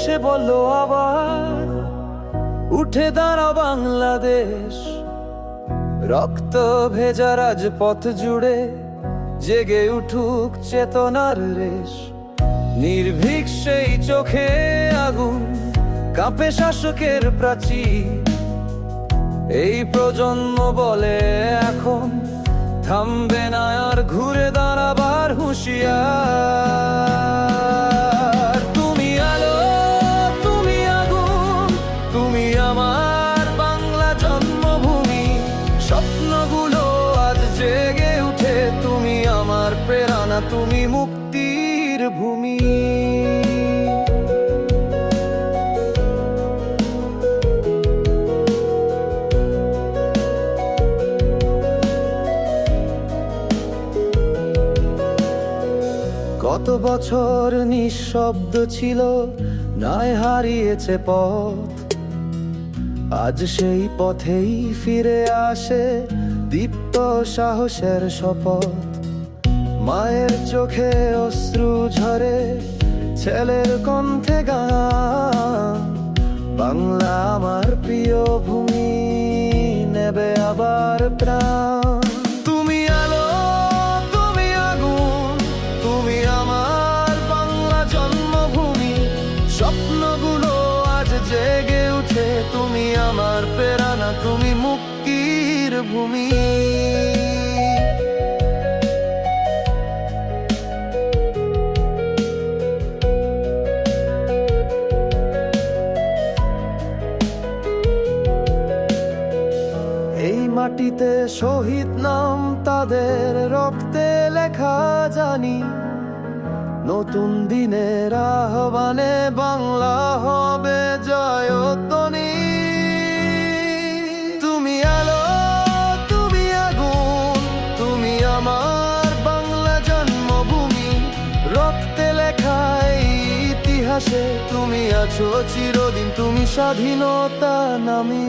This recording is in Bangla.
এসে বলল আবার, উঠে দাঁড়া বাংলাদেশ। রক্ত ভেজা রাজপথ জুড়ে জেগে উঠুক চেতনার রেশ। নির্ভীক সেই চোখে আগুন কাঁপে শাসকের প্রাচীর এই প্রজন্ম বলে এখন থামবে না আর ঘুরে দাঁড়াবার হুঁশিয়ার। তুমি মুক্তির ভূমি। কত বছর নিঃশব্দ ছিল নয় হারিয়েছে পথ। আজ সেই পথেই ফিরে আসে দীপ্ত সাহসের শপথ। মায়ের চোখে অশ্রু ঝরে, ছেলের কণ্ঠে গান। বাংলা আমার প্রিয় ভূমি, নেবে আবার প্রাণ। তুমি তুমি তুমি আমার বাংলা জন্মভূমি। স্বপ্নগুলো আজ জেগে উঠে, তুমি আমার প্রেরণা, তুমি মুক্তির ভূমি। মাটিতে শহীদ নাম তাদের রক্তে লেখা জানি। নতুন দিনের আহ্বানে বাংলা হবে জয়তনী তুমি আলো, তুমি আগুন, তুমি আমার বাংলা জন্মভূমি। রক্তে লেখা ইতিহাসে তুমি আছো চিরদিন, তুমি স্বাধীনতা নামী।